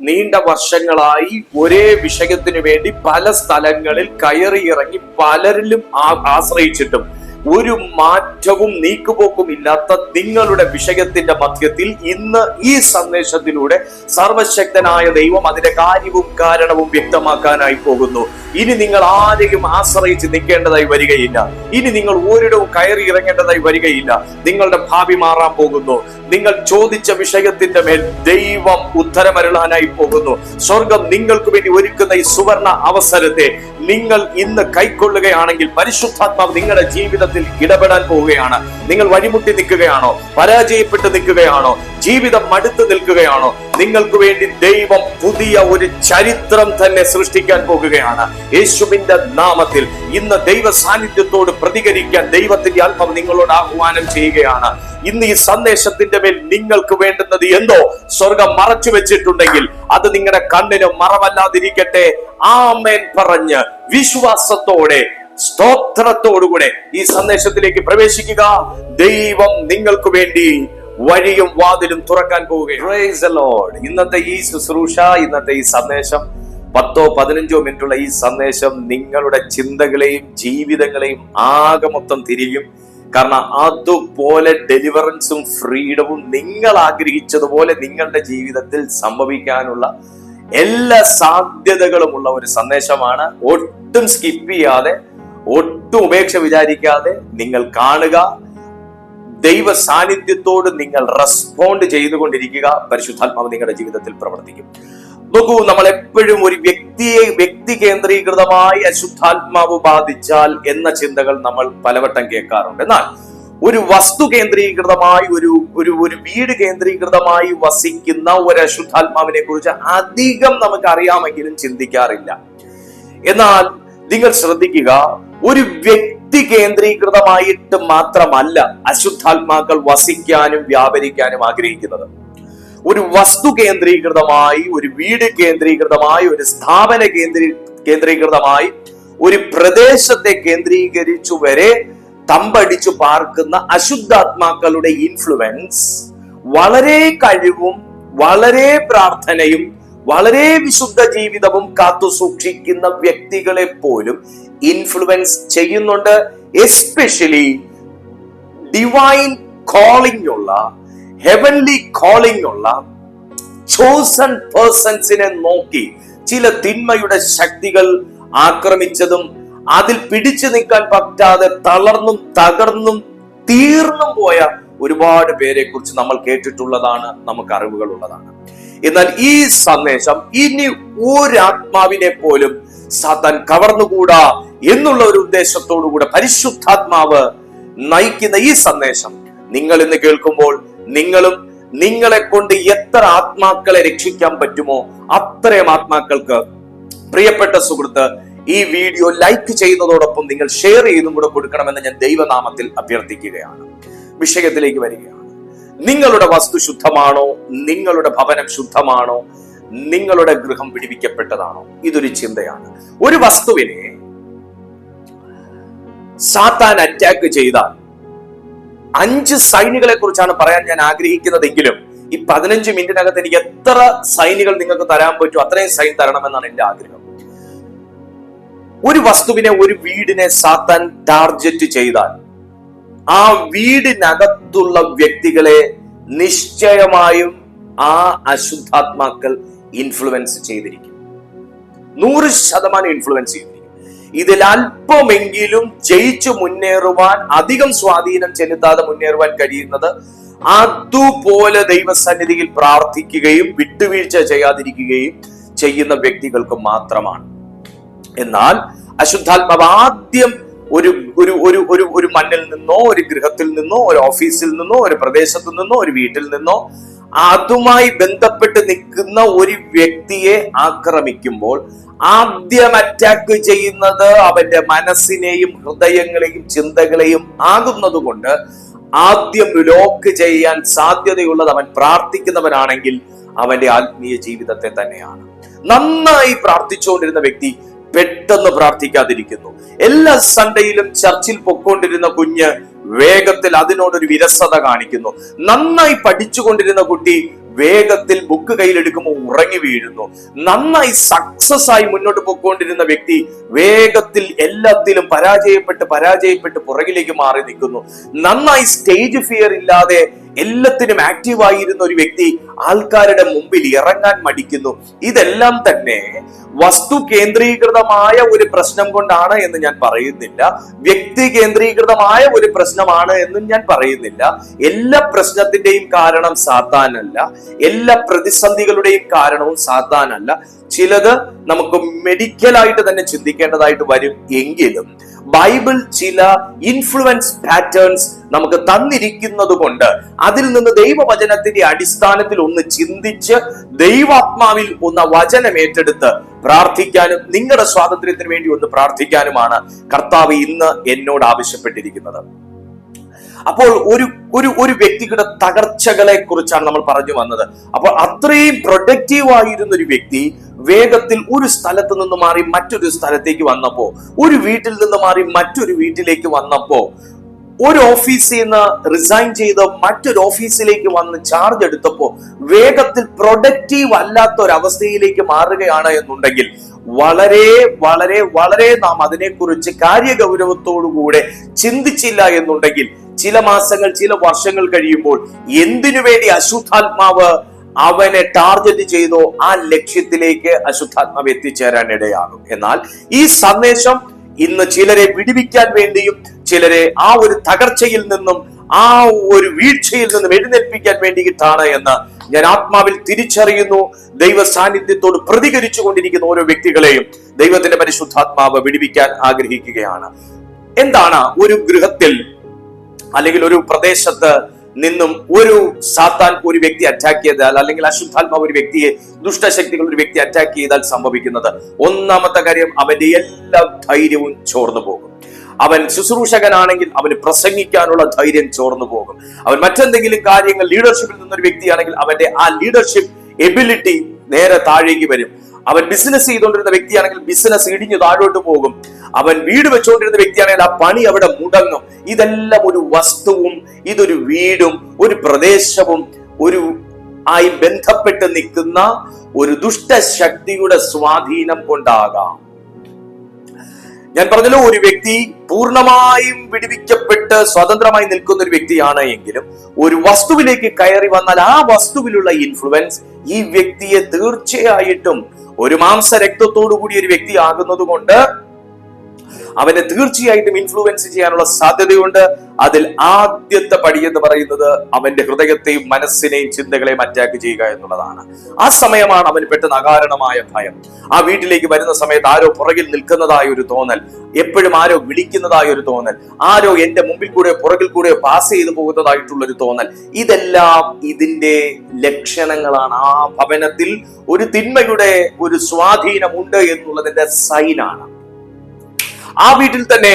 നീണ്ട വർഷങ്ങളായി ഒരേ വിഷയത്തിനു വേണ്ടി പല സ്ഥലങ്ങളിൽ കയറി ഇറങ്ങി പലരിലും ആശ്രയിച്ചിട്ടും ഒരു മാറ്റവും നീക്കുപോക്കും ഇല്ലാത്ത നിങ്ങളുടെ വിഷയത്തിന്റെ മധ്യത്തിൽ ഇന്ന് ഈ സന്ദേശത്തിലൂടെ സർവശക്തനായ ദൈവം അതിന്റെ കാര്യവും കാരണവും വ്യക്തമാക്കാനായി പോകുന്നു. ഇനി നിങ്ങൾ ആരെയും ആശ്രയിച്ച് നിൽക്കേണ്ടതായി വരികയില്ല. ഇനി നിങ്ങൾ ഒരിടവും കയറി ഇറങ്ങേണ്ടതായി വരികയില്ല. നിങ്ങളുടെ ഭാവി മാറാൻ പോകുന്നു. നിങ്ങൾ ചോദിച്ച വിഷയത്തിന്റെ മേൽ ദൈവം ഉത്തരമരുളാനായി പോകുന്നു. സ്വർഗം നിങ്ങൾക്ക് വേണ്ടി ഒരുക്കുന്ന ഈ സുവർണ അവസരത്തെ നിങ്ങൾ ഇന്ന് കൈക്കൊള്ളുകയാണെങ്കിൽ പരിശുദ്ധാത്മാവ് നിങ്ങളുടെ ജീവിതത്തിൽ ഇടപെടാൻ പോവുകയാണ്. നിങ്ങൾ വഴിമുട്ടി നിൽക്കുകയാണോ? പരാജയപ്പെട്ട് നിൽക്കുകയാണോ? ജീവിതം മടുത്തു നിൽക്കുകയാണോ? നിങ്ങൾക്ക് വേണ്ടി ദൈവം പുതിയ ഒരു ചരിത്രം തന്നെ സൃഷ്ടിക്കാൻ പോകുകയാണ് യേശുവിന്റെ നാമത്തിൽ ഇന്ന് ദൈവ സാന്നിധ്യത്തോട് പ്രതികരിക്കാൻ ദൈവത്തിന്റെ അല്പം നിങ്ങളോട് ആഹ്വാനം ചെയ്യുകയാണ്. ഇന്ന് ഈ സന്ദേശത്തിന്റെ മേൽ നിങ്ങൾക്ക് വേണ്ടുന്നത് എന്തോ? സ്വർഗം മറച്ചു വെച്ചിട്ടുണ്ടെങ്കിൽ അത് നിങ്ങളുടെ കണ്ണിന് മറവല്ലാതിരിക്കട്ടെ. ആമേൻ പറഞ്ഞ് വിശ്വാസത്തോടെ സ്തോത്രത്തോടുകൂടെ ഈ സന്ദേശത്തിലേക്ക് പ്രവേശിക്കുക. ദൈവം നിങ്ങൾക്ക് വേണ്ടി വഴിയും വാതിലും തുറക്കാൻ പോവുകയാണ്. ഇന്നത്തെ ഈ ശുശ്രൂഷ ഇന്നത്തെ ഈ സന്ദേശം പത്തോ പതിനഞ്ചോ മിനിറ്റുള്ള ഈ സന്ദേശം നിങ്ങളുടെ ചിന്തകളെയും ജീവിതങ്ങളെയും ആകെ മൊത്തം തിരിയും. കാരണം അതുപോലെ ഡെലിവറൻസും ഫ്രീഡവും നിങ്ങൾ ആഗ്രഹിച്ചതുപോലെ നിങ്ങളുടെ ജീവിതത്തിൽ സംഭവിക്കാനുള്ള എല്ലാ സാധ്യതകളുമുള്ള ഒരു സന്ദേശമാണ്. ഒട്ടും സ്കിപ്പ് ചെയ്യാതെ ഒട്ടും ഉപേക്ഷ വിചാരിക്കാതെ നിങ്ങൾ കാണുക ദൈവ സാന്നിധ്യത്തോട് നിങ്ങൾ റെസ്പോണ്ട് ചെയ്തുകൊണ്ടിരിക്കുക പരിശുദ്ധാത്മാവ് നിങ്ങളുടെ ജീവിതത്തിൽ പ്രവർത്തിക്കും. നോക്കൂ നമ്മൾ എപ്പോഴും ഒരു വ്യക്തിയെ വ്യക്തി കേന്ദ്രീകൃതമായി അശുദ്ധാത്മാവ് ബാധിച്ചാൽ എന്ന ചിന്തകൾ നമ്മൾ പലവട്ടം കേൾക്കാറുണ്ട്. എന്നാൽ ഒരു വസ്തു കേന്ദ്രീകൃതമായി ഒരു ഒരു ഒരു വീട് കേന്ദ്രീകൃതമായി വസിക്കുന്ന ഒരു അശുദ്ധാത്മാവിനെ കുറിച്ച് അധികം നമുക്ക് അറിയാമെങ്കിലും ചിന്തിക്കാറില്ല. എന്നാൽ നിങ്ങൾ ശ്രദ്ധിക്കുക ഒരു വ്യക്തി കേന്ദ്രീകൃതമായിട്ട് മാത്രമല്ല അശുദ്ധാത്മാക്കൾ വസിക്കാനും വ്യാപരിക്കാനും ആഗ്രഹിക്കുന്നത്. ഒരു വസ്തു കേന്ദ്രീകൃതമായി ഒരു വീട് കേന്ദ്രീകൃതമായി ഒരു സ്ഥാപന കേന്ദ്രീ കേന്ദ്രീകൃതമായി ഒരു പ്രദേശത്തെ കേന്ദ്രീകരിച്ചു വരെ തമ്പടിച്ചു പാർക്കുന്ന അശുദ്ധാത്മാക്കളുടെ ഇൻഫ്ലുവൻസ് വളരെ കഴിവും വളരെ പ്രാർത്ഥനയും വളരെ വിശുദ്ധ ജീവിതവും കാത്തു സൂക്ഷിക്കുന്ന വ്യക്തികളെ പോലും ഇൻഫ്ലുവൻസ് ചെയ്യുന്നുണ്ട് എസ്പെഷ്യലി ഡിവൈൻ കോളിംഗ് ഉള്ള ഹെവൻലി കോളിംഗ് ഉള്ള ചോസൺ പേഴ്സൺസിനെ നോക്കി ചില തിന്മയുടെ ശക്തികൾ ആക്രമിച്ചതും അതിൽ പിടിച്ചു നിൽക്കാൻ പറ്റാതെ തളർന്നും തകർന്നും തീർന്നും പോയ ഒരുപാട് പേരെ കുറിച്ച് നമ്മൾ കേട്ടിട്ടുള്ളതാണ് നമുക്ക് അറിവുകൾ ഉള്ളതാണ്. എന്നാൽ ഈ സന്ദേശം ഇനി ഒരാത്മാവിനെ പോലും സാത്താൻ കവർന്നുകൂടാ എന്നുള്ള ഒരു ഉദ്ദേശത്തോടു കൂടെ പരിശുദ്ധാത്മാവ് നയിക്കുന്ന ഈ സന്ദേശം നിങ്ങൾ ഇന്ന് കേൾക്കുമ്പോൾ നിങ്ങളും നിങ്ങളെ കൊണ്ട് എത്ര ആത്മാക്കളെ രക്ഷിക്കാൻ പറ്റുമോ അത്രയും ആത്മാക്കൾക്ക് പ്രിയപ്പെട്ട സുഹൃത്ത് ഈ വീഡിയോ ലൈക്ക് ചെയ്യുന്നതോടൊപ്പം നിങ്ങൾ ഷെയർ ചെയ്തും കൂടെ കൊടുക്കണമെന്ന് ഞാൻ ദൈവനാമത്തിൽ അഭ്യർത്ഥിക്കുകയാണ്. വിഷയത്തിലേക്ക് വരികയാണ്. നിങ്ങളുടെ വസ്തു ശുദ്ധമാണോ? നിങ്ങളുടെ ഭവനം ശുദ്ധമാണോ? നിങ്ങളുടെ ഗൃഹം പിടിപ്പിക്കപ്പെട്ടതാണോ ഇതൊരു ചിന്തയാണ്. ഒരു വസ്തുവിനെ സാത്താൻ അറ്റാക്ക് ചെയ്താൽ അഞ്ച് സൈനികളെ കുറിച്ചാണ് പറയാൻ ഞാൻ ആഗ്രഹിക്കുന്നതെങ്കിലും ഈ പതിനഞ്ച് മിനിറ്റിനകത്ത് എനിക്ക് എത്ര സൈനികൾ നിങ്ങൾക്ക് തരാൻ പറ്റും അത്രയും സൈൻ തരണമെന്നാണ് എന്റെ ആഗ്രഹം. ഒരു വസ്തുവിനെ ഒരു വീടിനെ സാത്താൻ ടാർജറ്റ് ചെയ്താൽ ആ വീടിനകത്തുള്ള വ്യക്തികളെ നിശ്ചയമായും ആ അശുദ്ധാത്മാക്കൾ ഇൻഫ്ലുവൻസ് ചെയ്തിരിക്കും. നൂറ് ശതമാനം ഇൻഫ്ലുവൻസ് ചെയ്തിരിക്കും. ഇതിൽ അല്പമെങ്കിലും ജയിച്ചു മുന്നേറുവാൻ അധികം സ്വാധീനം ചെലുത്താതെ മുന്നേറുവാൻ കഴിയുന്നത് അതുപോലെ ദൈവസന്നിധിയിൽ പ്രാർത്ഥിക്കുകയും വിട്ടുവീഴ്ച ചെയ്യാതിരിക്കുകയും ചെയ്യുന്ന വ്യക്തികൾക്ക് മാത്രമാണ്. എന്നാൽ അശുദ്ധാത്മാവ് ആദ്യം ഒരു ഒരു ഒരു ഒരു ഒരു മണ്ണിൽ നിന്നോ ഒരു ഗൃഹത്തിൽ നിന്നോ ഒരു ഓഫീസിൽ നിന്നോ ഒരു പ്രദേശത്തു നിന്നോ ഒരു വീട്ടിൽ നിന്നോ അതുമായി ബന്ധപ്പെട്ട് നിൽക്കുന്ന ഒരു വ്യക്തിയെ ആക്രമിക്കുമ്പോൾ ആദ്യം അറ്റാക്ക് ചെയ്യുന്നത് അവന്റെ മനസ്സിനെയും ഹൃദയങ്ങളെയും ചിന്തകളെയും ആകുന്നത് കൊണ്ട് ആദ്യം ലോക്ക് ചെയ്യാൻ സാധ്യതയുള്ളത് അവൻ പ്രാർത്ഥിക്കുന്നവനാണെങ്കിൽ അവന്റെ ആത്മീയ ജീവിതത്തെ തന്നെയാണ്. നന്നായി പ്രാർത്ഥിച്ചുകൊണ്ടിരുന്ന വ്യക്തി പെട്ടെന്ന് പ്രാർത്ഥിക്കാതിരിക്കുന്നു. എല്ലാ സൺഡേയിലും ചർച്ചിൽ പൊക്കോണ്ടിരുന്ന കുഞ്ഞ് വേഗത്തിൽ അതിനോടൊരു വിരസത കാണിക്കുന്നു. നന്നായി പഠിച്ചുകൊണ്ടിരുന്ന കുട്ടി വേഗത്തിൽ ബുക്ക് കയ്യിലെടുക്കുമ്പോൾ ഉറങ്ങി വീഴുന്നു. നന്നായി സക്സസ് ആയി മുന്നോട്ട് പോയിക്കൊണ്ടിരുന്ന വ്യക്തി വേഗത്തിൽ എല്ലാത്തിലും പരാജയപ്പെട്ട് പരാജയപ്പെട്ട് പുറകിലേക്ക് മാറി നിൽക്കുന്നു. നന്നായി സ്റ്റേജ് ഫിയർ ഇല്ലാതെ എല്ലാത്തിനും ആക്റ്റീവ് ആയിരുന്ന ഒരു വ്യക്തി ആൾക്കാരുടെ മുമ്പിൽ ഇറങ്ങാൻ മടിക്കുന്നു. ഇതെല്ലാം തന്നെ വസ്തു കേന്ദ്രീകൃതമായ ഒരു പ്രശ്നം കൊണ്ടാണ് എന്ന് ഞാൻ പറയുന്നില്ല. വ്യക്തി കേന്ദ്രീകൃതമായ ഒരു പ്രശ്നമാണ് എന്നും ഞാൻ പറയുന്നില്ല. എല്ലാ പ്രശ്നത്തിന്റെയും കാരണം സാത്താനല്ല. എല്ലാ പ്രതിസന്ധികളുടെയും കാരണവും സാത്താനല്ല. ചിലത് നമുക്ക് മെഡിക്കലായിട്ട് തന്നെ ചിന്തിക്കേണ്ടതായിട്ട് വരും. എങ്കിലും ബൈബിൾ ചില ഇൻഫ്ലുവൻസ് പാറ്റേൺസ് നമുക്ക് തന്നിരിക്കുന്നത് കൊണ്ട് അതിൽ നിന്ന് ദൈവവചനത്തിന്റെ അടിസ്ഥാനത്തിൽ ഒന്ന് ചിന്തിച്ച് ദൈവാത്മാവിൽ ഒന്ന് വചനം ഏറ്റെടുത്ത് പ്രാർത്ഥിക്കാനും നിങ്ങളുടെ സ്വാതന്ത്ര്യത്തിന് വേണ്ടി ഒന്ന് പ്രാർത്ഥിക്കാനുമാണ് കർത്താവ് ഇന്ന് എന്നോട് ആവശ്യപ്പെട്ടിരിക്കുന്നത്. അപ്പോൾ ഒരു ഒരു ഒരു വ്യക്തിയുടെ തകർച്ചകളെ കുറിച്ചാണ് നമ്മൾ പറഞ്ഞു വന്നത്. അപ്പോൾ അത്രയും പ്രൊഡക്റ്റീവ് ആയിരുന്ന ഒരു വ്യക്തി വേഗത്തിൽ ഒരു സ്ഥലത്ത് നിന്ന് മാറി മറ്റൊരു സ്ഥലത്തേക്ക് വന്നപ്പോ ഒരു വീട്ടിൽ നിന്ന് മാറി മറ്റൊരു വീട്ടിലേക്ക് വന്നപ്പോ ഒരു ഓഫീസിൽ നിന്ന് റിസൈൻ ചെയ്ത് മറ്റൊരു ഓഫീസിലേക്ക് വന്ന് ചാർജ് എടുത്തപ്പോ വേഗത്തിൽ പ്രൊഡക്റ്റീവ് അല്ലാത്ത ഒരു അവസ്ഥയിലേക്ക് മാറുകയാണ് എന്നുണ്ടെങ്കിൽ വളരെ വളരെ വളരെ നാം അതിനെക്കുറിച്ച് കാര്യഗൗരവത്തോടു കൂടെ ചിന്തിച്ചില്ല എന്നുണ്ടെങ്കിൽ ചില മാസങ്ങൾ ചില വർഷങ്ങൾ കഴിയുമ്പോൾ എന്തിനു വേണ്ടി അശുദ്ധാത്മാവ് അവനെ ടാർഗറ്റ് ചെയ്തോ ആ ലക്ഷ്യത്തിലേക്ക് അശുദ്ധാത്മാവ് എത്തിച്ചേരാൻ ഇടയാകും. എന്നാൽ ഈ സന്ദേശം ഇന്ന് ചിലരെ വിടുവിക്കാൻ വേണ്ടിയും ചിലരെ ആ ഒരു തകർച്ചയിൽ നിന്നും ആ ഒരു വീഴ്ചയിൽ നിന്നും എഴുന്നേൽപ്പിക്കാൻ വേണ്ടിയിട്ടാണ് എന്ന് ഞാൻ ആത്മാവിൽ തിരിച്ചറിയുന്നു. ദൈവ സാന്നിധ്യത്തോട് പ്രതികരിച്ചു കൊണ്ടിരിക്കുന്ന ഓരോ വ്യക്തികളെയും ദൈവത്തിന്റെ പരിശുദ്ധാത്മാവ് വിടുവിക്കാൻ ആഗ്രഹിക്കുകയാണ്. എന്താണ് ഒരു ഗൃഹത്തിൽ അല്ലെങ്കിൽ ഒരു പ്രദേശത്ത് നിന്നും ഒരു സാത്താൻ ഒരു വ്യക്തി അറ്റാക്ക് ചെയ്താൽ അല്ലെങ്കിൽ അശുദ്ധാത്മാവ് ഒരു വ്യക്തിയെ ദുഷ്ടശക്തികൾ ഒരു വ്യക്തി അറ്റാക്ക് ചെയ്താൽ സംഭവിക്കുന്നത്. ഒന്നാമത്തെ കാര്യം അവന്റെ എല്ലാ ധൈര്യവും ചോർന്നു പോകും. അവൻ ശുശ്രൂഷകനാണെങ്കിൽ അവന് പ്രസംഗിക്കാനുള്ള ധൈര്യം ചോർന്നു പോകും. അവൻ മറ്റെന്തെങ്കിലും കാര്യങ്ങൾ ലീഡർഷിപ്പിൽ നിന്നൊരു വ്യക്തിയാണെങ്കിൽ അവന്റെ ആ ലീഡർഷിപ്പ് എബിലിറ്റി നേരെ താഴേക്ക് വരും. അവൻ ബിസിനസ് ചെയ്തുകൊണ്ടിരുന്ന വ്യക്തിയാണെങ്കിൽ ബിസിനസ് ഇടിഞ്ഞു താഴോട്ട് പോകും. അവൻ വീട് വെച്ചുകൊണ്ടിരുന്ന വ്യക്തിയാണെങ്കിൽ ആ പണി അവിടെ മുടങ്ങും. ഇതെല്ലാം ഒരു വസ്തുവും ഇതൊരു വീടും ഒരു പ്രദേശവും ഒരു ആയി ബന്ധപ്പെട്ട് നിൽക്കുന്ന ഒരു ദുഷ്ടശക്തിയുടെ സ്വാധീനം കൊണ്ടാകാം. ഞാൻ പറഞ്ഞല്ലോ ഒരു വ്യക്തി പൂർണമായും വിടുവിക്കപ്പെട്ട് സ്വതന്ത്രമായി നിൽക്കുന്ന ഒരു വ്യക്തിയാണ് എങ്കിലും ഒരു വസ്തുവിലേക്ക് കയറി വന്നാൽ ആ വസ്തുവിലുള്ള ഇൻഫ്ലുവൻസ് ഈ വ്യക്തിയെ തീർച്ചയായിട്ടും ഒരു മാംസ രക്തത്തോടു കൂടി ഒരു വ്യക്തി ആകുന്നത് കൊണ്ട് അവനെ തീർച്ചയായിട്ടും ഇൻഫ്ലുവൻസ് ചെയ്യാനുള്ള സാധ്യതയുണ്ട്. അതിൽ ആദ്യത്തെ പടി എന്ന് പറയുന്നത് അവന്റെ ഹൃദയത്തെയും മനസ്സിനെയും ചിന്തകളെയും അറ്റാക്ക് ചെയ്യുക എന്നുള്ളതാണ്. ആ സമയമാണ് അവന് പെട്ടെന്ന് അകാരണമായ ഭയം. ആ വീട്ടിലേക്ക് വരുന്ന സമയത്ത് ആരോ പുറകിൽ നിൽക്കുന്നതായ ഒരു തോന്നൽ. എപ്പോഴും ആരോ വിളിക്കുന്നതായ ഒരു തോന്നൽ. ആരോ എന്റെ മുമ്പിൽ കൂടെ പുറകിൽ കൂടെ പാസ് ചെയ്തു പോകുന്നതായിട്ടുള്ള ഒരു തോന്നൽ. ഇതെല്ലാം ഇതിന്റെ ലക്ഷണങ്ങളാണ്. ആ ഭവനത്തിൽ ഒരു തിന്മയുടെ ഒരു സ്വാധീനമുണ്ട് എന്നുള്ളതിന്റെ സൈനാണ് ആ വീട്ടിൽ തന്നെ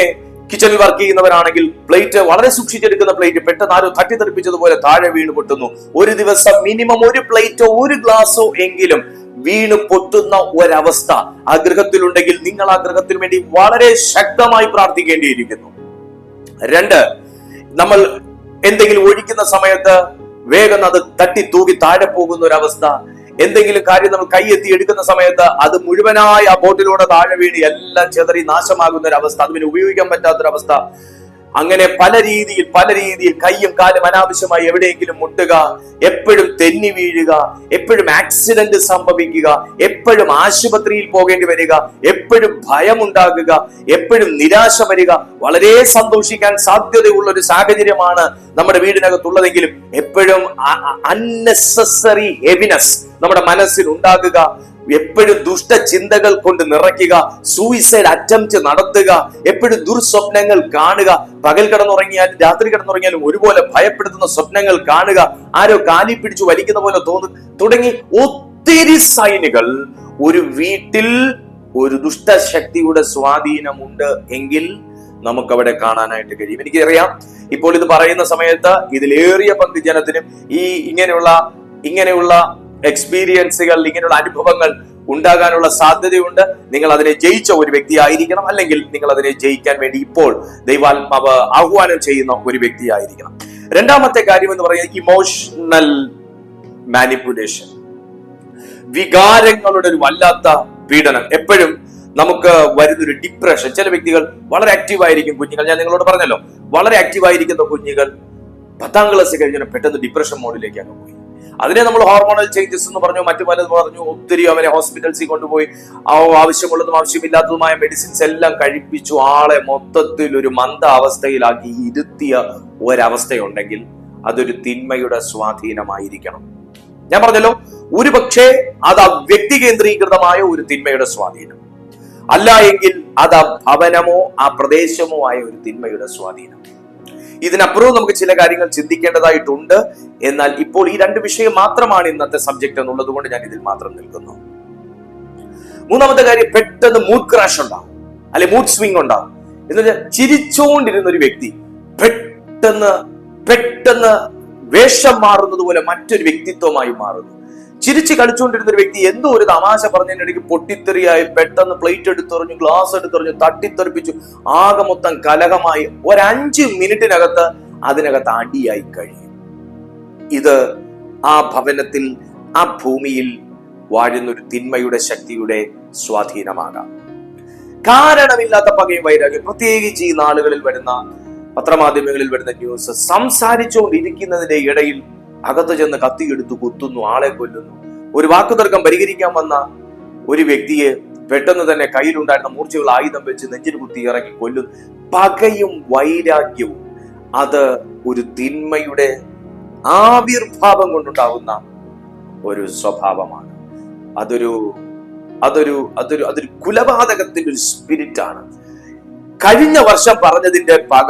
കിച്ചണിൽ വർക്ക് ചെയ്യുന്നവരാണെങ്കിൽ പ്ലേറ്റ് വളരെ സൂക്ഷിച്ചെടുക്കുന്ന പ്ലേറ്റ് പെട്ടെന്ന് ആരോ തട്ടിത്തെറിപ്പിച്ചതുപോലെ താഴെ വീണ് പൊട്ടുന്നു. ഒരു ദിവസം മിനിമം ഒരു പ്ലേറ്റോ ഒരു ഗ്ലാസോ എങ്കിലും വീണ് പൊട്ടുന്ന ഒരവസ്ഥ ആ നിങ്ങൾ ആ വേണ്ടി വളരെ ശക്തമായി പ്രാർത്ഥിക്കേണ്ടിയിരിക്കുന്നു. രണ്ട് നമ്മൾ എന്തെങ്കിലും ഒഴിക്കുന്ന സമയത്ത് വേഗം അത് തട്ടി തൂക്കി താഴെ പോകുന്ന ഒരവസ്ഥ. എന്തെങ്കിലും കാര്യം നമ്മൾ കൈയെത്തി എടുക്കുന്ന സമയത്ത് അത് മുഴുവനായി ആ ബോട്ടിലൂടെ താഴെ വീണ് എല്ലാം ചെതറി നാശമാകുന്ന ഒരു അവസ്ഥ അത് ഉപയോഗിക്കാൻ പറ്റാത്തൊരവസ്ഥ. അങ്ങനെ പല രീതിയിൽ പല രീതിയിൽ കയ്യും കാലും അനാവശ്യമായി എവിടെയെങ്കിലും മുട്ടുക എപ്പോഴും തെന്നി വീഴുക എപ്പോഴും ആക്സിഡന്റ് സംഭവിക്കുക എപ്പോഴും ആശുപത്രിയിൽ പോകേണ്ടി വരിക എപ്പോഴും ഭയമുണ്ടാകുക എപ്പോഴും നിരാശ വരിക വളരെ സന്തോഷിക്കാൻ സാധ്യതയുള്ള ഒരു സാഹചര്യമാണ് നമ്മുടെ വീടിനകത്തുള്ളതെങ്കിലും എപ്പോഴും അൺനെസസറി ഹെവിനെസ് നമ്മുടെ മനസ്സിൽ ഉണ്ടാകുക എപ്പോഴും ദുഷ്ടചിന്തകൾ കൊണ്ട് നിറയ്ക്കുക സൂയിസൈഡ് അറ്റംപ്റ്റ് നടത്തുക എപ്പോഴും ദുർസ്വപ്നങ്ങൾ കാണുക. പകൽ കിടന്നുറങ്ങിയാലും രാത്രി കിടന്നുറങ്ങിയാലും ഒരുപോലെ ഭയപ്പെടുത്തുന്ന സ്വപ്നങ്ങൾ കാണുക. ആരോ കാലി പിടിച്ചു വലിക്കുന്ന പോലെ തോന്നു. തുടങ്ങി ഒത്തിരി സൈനുകൾ ഒരു വീട്ടിൽ ഒരു ദുഷ്ടശക്തിയുടെ സ്വാധീനമുണ്ട് എങ്കിൽ നമുക്കവിടെ കാണാനായിട്ട് കഴിയും. എനിക്കറിയാം. ഇപ്പോൾ ഇത് പറയുന്ന സമയത്ത് ഇതിലേറിയ പങ്ക് ജനത്തിനും ഈ ഇങ്ങനെയുള്ള ഇങ്ങനെയുള്ള എക്സ്പീരിയൻസുകൾ ഇങ്ങനെയുള്ള അനുഭവങ്ങൾ ഉണ്ടാകാനുള്ള സാധ്യതയുണ്ട്. നിങ്ങൾ അതിനെ ജയിച്ച ഒരു വ്യക്തിയായിരിക്കണം. അല്ലെങ്കിൽ നിങ്ങൾ അതിനെ ജയിക്കാൻ വേണ്ടി ഇപ്പോൾ ദൈവാത്മാവ് ആഹ്വാനം ചെയ്യുന്ന ഒരു വ്യക്തിയായിരിക്കണം. രണ്ടാമത്തെ കാര്യം എന്ന് പറയുന്നത് ഇമോഷണൽ മാനിപ്പുലേഷൻ വികാരങ്ങളുടെ ഒരു വല്ലാത്ത പീഡനം. എപ്പോഴും നമുക്ക് വരുന്നൊരു ഡിപ്രഷൻ ചില വ്യക്തികൾ വളരെ ആക്റ്റീവായിരിക്കും കുഞ്ഞുങ്ങൾ. ഞാൻ നിങ്ങളോട് പറഞ്ഞല്ലോ വളരെ ആക്റ്റീവായിരിക്കുന്ന കുഞ്ഞുങ്ങൾ പത്താം ക്ലാസ് കഴിഞ്ഞാൽ പെട്ടെന്ന് ഡിപ്രഷൻ മോഡിലേക്ക് അങ്ങ് പോയി. അതിനെ നമ്മൾ ഹോർമോണൽ ചേഞ്ചസ് എന്ന് പറഞ്ഞു മറ്റു പലതും പറഞ്ഞു. ഒത്തിരി അവരെ ഹോസ്പിറ്റൽസിൽ കൊണ്ടുപോയി. ആവശ്യമുള്ളതും ആവശ്യമില്ലാത്തതുമായ മെഡിസിൻസ് എല്ലാം കഴിപ്പിച്ചു. ആളെ മൊത്തത്തിൽ ഒരു മന്ദ അവസ്ഥയിലാക്കി ഇരുത്തിയ ഒരവസ്ഥയുണ്ടെങ്കിൽ അതൊരു തിന്മയുടെ സ്വാധീനമായിരിക്കണം. ഞാൻ പറഞ്ഞല്ലോ ഒരു പക്ഷേ അത് ആ വ്യക്തി കേന്ദ്രീകൃതമായ ഒരു തിന്മയുടെ സ്വാധീനം. അല്ല എങ്കിൽ അത് ആ ഭവനമോ ആ പ്രദേശമോ ആയ ഒരു തിന്മയുടെ സ്വാധീനം. ഇതിനപ്പുറവും നമുക്ക് ചില കാര്യങ്ങൾ ചിന്തിക്കേണ്ടതായിട്ടുണ്ട്. എന്നാൽ ഇപ്പോൾ ഈ രണ്ട് വിഷയം മാത്രമാണ് ഇന്നത്തെ സബ്ജക്ട് എന്നുള്ളത് കൊണ്ട് ഞാൻ ഇതിൽ മാത്രം നിൽക്കുന്നു. മൂന്നാമത്തെ കാര്യം പെട്ടെന്ന് മൂഡ് ക്രാഷ് ഉണ്ടാവും. അല്ലെ മൂഡ് സ്വിംഗ് ഉണ്ടാവും. എന്ന് വെച്ചാൽ ചിരിച്ചുകൊണ്ടിരുന്ന ഒരു വ്യക്തി പെട്ടെന്ന് പെട്ടെന്ന് വേഷം മാറുന്നത് പോലെ മറ്റൊരു വ്യക്തിത്വമായി മാറുന്നു. ചിരിച്ച് കളിച്ചുകൊണ്ടിരുന്ന ഒരു വ്യക്തി എന്തോ ഒരു തമാശ പറഞ്ഞതിനിടയ്ക്ക് പൊട്ടിത്തെറിയായി പെട്ടെന്ന് പ്ലേറ്റ് എടുത്തെറിഞ്ഞു ഗ്ലാസ് എടുത്തെറിഞ്ഞു തട്ടിത്തെറിപ്പിച്ചു. ആകെ മൊത്തം കലഹമായി. ഒരഞ്ച് മിനിറ്റിനകത്ത് അതിനകത്ത് അടിയായി കഴിയും ഇത് ആ ഭവനത്തിൽ ആ ഭൂമിയിൽ വാഴുന്ന ഒരു തിന്മയുടെ ശക്തിയുടെ സ്വാധീനമാകാം. കാരണമില്ലാത്ത പകയും വൈരാഗ്യം. പ്രത്യേകിച്ച് ഈ നാളുകളിൽ വരുന്ന പത്രമാധ്യമങ്ങളിൽ വരുന്ന ന്യൂസ് സംസാരിച്ചുകൊണ്ടിരിക്കുന്നതിന്റെ ഇടയിൽ അകത്ത് ചെന്ന് കത്തിയെടുത്ത് കുത്തുന്നു ആളെ കൊല്ലുന്നു. ഒരു വാക്കുതർക്കം പരിഹരിക്കാൻ വന്ന ഒരു വ്യക്തിയെ പെട്ടെന്ന് തന്നെ കയ്യിലുണ്ടായിരുന്ന മൂർച്ചയുള്ള ആയുധം വെച്ച് നെഞ്ചിൽ കുത്തി ഇറങ്ങി കൊല്ലുന്നു. പകയും വൈരാഗ്യവും. അത് ഒരു തിന്മയുടെ ആവിർഭാവം കൊണ്ടുണ്ടാകുന്ന ഒരു സ്വഭാവമാണ്. അതൊരു അതൊരു അതൊരു അതൊരു കുലപാതകത്തിന്റെ ഒരു സ്പിരിറ്റ് ആണ്. കഴിഞ്ഞ വർഷം പറഞ്ഞതിന്റെ പക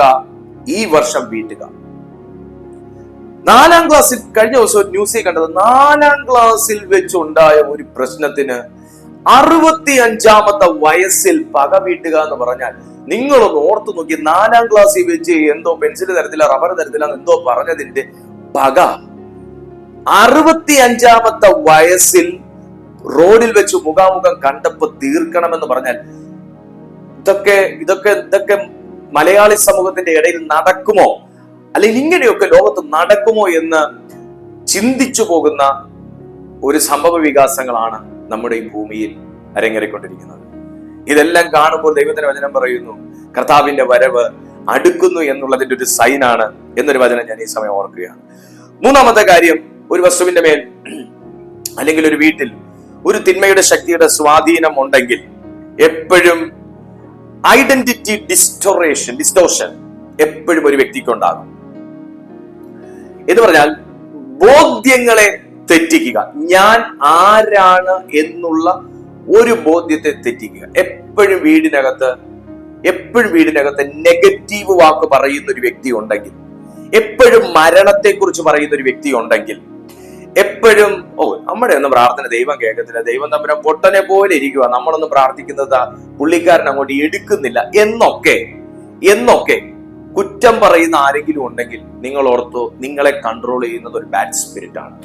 ഈ വർഷം വീട്ടുക. നാലാം ക്ലാസ്സിൽ കഴിഞ്ഞ ദിവസം ന്യൂസിൽ കണ്ടത് നാലാം ക്ലാസ്സിൽ വെച്ചുണ്ടായ ഒരു പ്രശ്നത്തിന് അറുപത്തി അഞ്ചാമത്തെ വയസ്സിൽ പക വീട്ടുക എന്ന് പറഞ്ഞാൽ നിങ്ങളൊന്ന് ഓർത്തു നോക്കി നാലാം ക്ലാസ്സിൽ വെച്ച് എന്തോ പെൻസിൽ തരത്തില്ല റബ്ബർ തരത്തില്ല എന്തോ പറഞ്ഞതിന്റെ പക. അറുപത്തി അഞ്ചാമത്തെ വയസ്സിൽ റോഡിൽ വെച്ച് മുഖാമുഖം കണ്ടപ്പോ തീർക്കണമെന്ന് പറഞ്ഞാൽ ഇതൊക്കെ ഇതൊക്കെ ഇതൊക്കെ മലയാളി സമൂഹത്തിന്റെ ഇടയിൽ നടക്കുമോ? അല്ലെങ്കിൽ ഇങ്ങനെയൊക്കെ ലോകത്ത് നടക്കുമോ എന്ന് ചിന്തിച്ചു പോകുന്ന ഒരു സംഭവ വികാസങ്ങളാണ് നമ്മുടെ ഈ ഭൂമിയിൽ അരങ്ങേറിക്കൊണ്ടിരിക്കുന്നത്. ഇതെല്ലാം കാണുമ്പോൾ ദൈവത്തിന്റെ വചനം പറയുന്നു കർത്താവിന്റെ വരവ് അടുക്കുന്നു എന്നുള്ളതിന്റെ ഒരു സൈനാണ് എന്നൊരു വചനം ഞാൻ ഈ സമയം ഓർക്കുകയാണ്. മൂന്നാമത്തെ കാര്യം ഒരു വസ്തുവിന്റെ മേൽ അല്ലെങ്കിൽ ഒരു വീട്ടിൽ ഒരു തിന്മയുടെ ശക്തിയുടെ സ്വാധീനം ഉണ്ടെങ്കിൽ എപ്പോഴും ഐഡന്റിറ്റി ഡിസ്റ്റോറേഷൻ ഡിസ്റ്റോഷൻ എപ്പോഴും ഒരു വ്യക്തിക്ക് ഉണ്ടാകും എന്ന് പറഞ്ഞാൽ ബോധ്യങ്ങളെ തെറ്റിക്കുക. ഞാൻ ആരാണ് എന്നുള്ള ഒരു ബോധ്യത്തെ തെറ്റിക്കുക. എപ്പോഴും വീടിനകത്ത് എപ്പോഴും വീടിനകത്ത് നെഗറ്റീവ് വാക്ക് പറയുന്ന ഒരു വ്യക്തി ഉണ്ടെങ്കിൽ എപ്പോഴും മരണത്തെ കുറിച്ച് പറയുന്ന ഒരു വ്യക്തി ഉണ്ടെങ്കിൽ എപ്പോഴും ഓ നമ്മുടെ ഒന്നും പ്രാർത്ഥന ദൈവം കേൾക്കത്തില്ല. ദൈവം തമ്മിലെ പൊട്ടനെ പോലെ ഇരിക്കുക നമ്മളൊന്നും പ്രാർത്ഥിക്കുന്നത് പുള്ളിക്കാരൻ അങ്ങോട്ട് എടുക്കുന്നില്ല. എന്നൊക്കെ എന്നൊക്കെ കുറ്റം പറയുന്ന ആരെങ്കിലും ഉണ്ടെങ്കിൽ നിങ്ങൾ ഓർത്തു നിങ്ങളെ കൺട്രോൾ ചെയ്യുന്നത് ഒരു ബാഡ് സ്പിരിറ്റ് ആണ്.